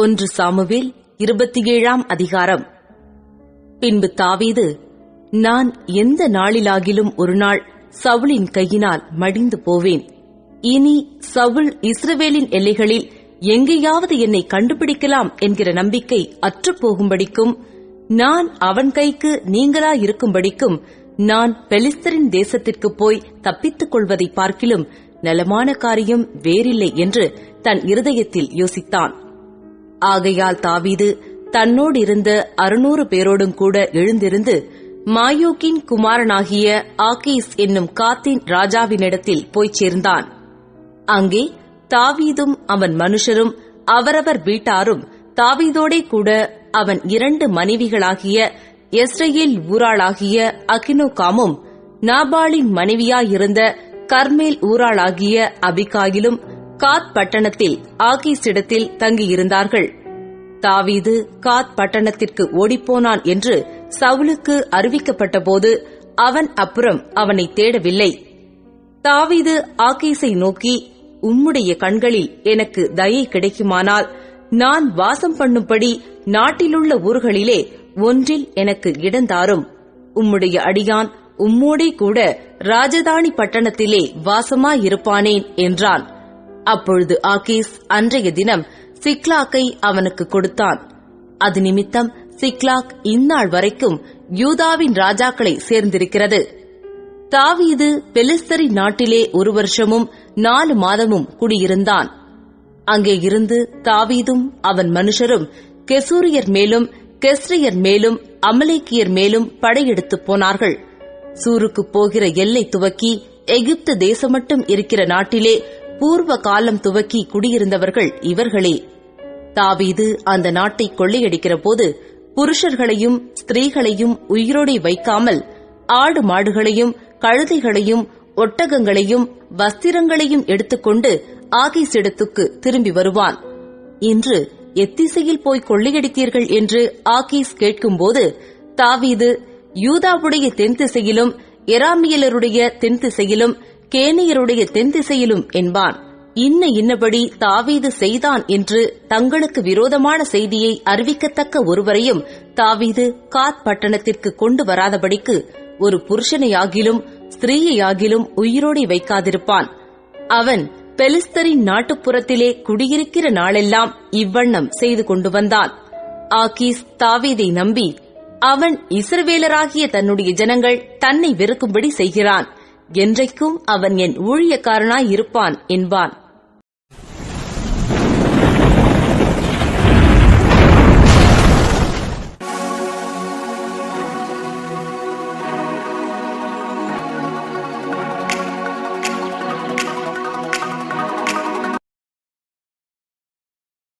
ஒன்று சாமுவேல் இருபத்தி ஏழாம் அதிகாரம். பின்பு தாவீது நான் எந்த நாளிலாகிலும் ஒரு நாள் சவுளின் கையினால் மடிந்து போவேன். இனி சவுல் இஸ்ரவேலின் எல்லைகளில் எங்கேயாவது என்னை கண்டுபிடிக்கலாம் என்கிற நம்பிக்கை அற்றுப்போகும்படிக்கும் நான் அவன் கைக்கு நீங்களா இருக்கும்படிக்கும் நான் பெலிஸ்தரின் தேசத்திற்கு போய் தப்பித்துக் கொள்வதை பார்க்கிலும் நலமான காரியம் வேறில்லை என்று தன் இருதயத்தில் யோசித்தான். ஆகையால் தாவீது தன்னோடு இருந்த அறுநூறு பேரோடும் கூட எழுந்திருந்து மாயோக்கின் குமாரனாகிய ஆகீஸ் என்னும் காத்தின் ராஜாவினிடத்தில் போய்ச் சேர்ந்தான். அங்கே தாவீதும் அவன் மனுஷரும் அவரவர் வீட்டாரும் தாவீதோடே கூட அவன் இரண்டு மனைவிகளாகிய எஸ்ரேல் ஊராளாகிய அகினோகாமும் நாபாலின் மனைவியாயிருந்த கர்மேல் ஊராளாகிய அபிகாயிலும் காத் பட்டணத்தில் ஆகீஸிடத்தில் தங்கியிருந்தார்கள். தாவீது காத் பட்டணத்திற்கு ஓடிப்போனான் என்று சவுலுக்கு அறிவிக்கப்பட்டபோது அவன் அப்புறம் அவனை தேடவில்லை. தாவீது ஆகீஸை நோக்கி உம்முடைய கண்களில் எனக்கு தயை கிடைக்குமானால் நான் வாசம் பண்ணும்படி நாட்டிலுள்ள ஊர்களிலே ஒன்றில் எனக்கு இடந்தாரும் உம்முடைய அடியான் உம்மோடே கூட ராஜதானி பட்டணத்திலே வாசமாயிருப்பானேன் என்றான். அப்பொழுது ஆகீஸ் அன்றைய தினம் சிக்லாக்கை அவனுக்கு கொடுத்தான். அது நிமித்தம் சிக்லாக் இந்நாள் வரைக்கும் யூதாவின் ராஜாக்களை சேர்ந்திருக்கிறது. தாவீது பெலிஸ்தரி நாட்டிலே ஒரு வருஷமும் நாலு மாதமும் குடியிருந்தான். அங்கே இருந்து தாவீதும் அவன் மனுஷரும் கெசூரியர் மேலும் கெஸ்ரியர் மேலும் அமலேக்கியர் மேலும் படையெடுத்துப் போனார்கள். சூருக்கு போகிற எல்லை துவக்கி எகிப்து தேசமட்டும் இருக்கிற நாட்டிலே பூர்வ காலம் துவக்கி குடியிருந்தவர்கள் இவர்களே. தாவீது அந்த நாட்டை கொள்ளையடிக்கிற போது புருஷர்களையும் ஸ்திரீகளையும் உயிரோடை வைக்காமல் ஆடு மாடுகளையும் கழுதைகளையும் ஒட்டகங்களையும் வஸ்திரங்களையும் எடுத்துக்கொண்டு ஆகீஸிடத்துக்கு திரும்பி வருவான். இன்று எத்திசையில் போய் கொள்ளையடித்தீர்கள் என்று ஆகீஸ் கேட்கும்போது தாவீது யூதாவுடைய தென் திசையிலும் எராமியலருடைய தென் திசையிலும் கேனியருடைய தென் திசையிலும் என்பான். இன்ன இன்னபடி தாவீது செய்தான் என்று தங்களுக்கு விரோதமான செய்தியை அறிவிக்கத்தக்க ஒருவரையும் தாவீது காத் பட்டணத்திற்கு கொண்டு வராதபடிக்கு ஒரு புருஷனையாகிலும் ஸ்திரீயையாகிலும் உயிரோடி வைக்காதிருப்பான். அவன் பெலிஸ்தரின் நாட்டுப்புறத்திலே குடியிருக்கிற நாளெல்லாம் இவ்வண்ணம் செய்து கொண்டு வந்தான். ஆகீஸ் தாவீதை நம்பி அவன் இஸ்ரவேலராகிய தன்னுடைய ஜனங்கள் தன்னை வெறுக்கும்படி செய்கிறான். என்றைக்கும் அவன் என் ஊழியக்காரனாய் இருப்பான் என்பான்.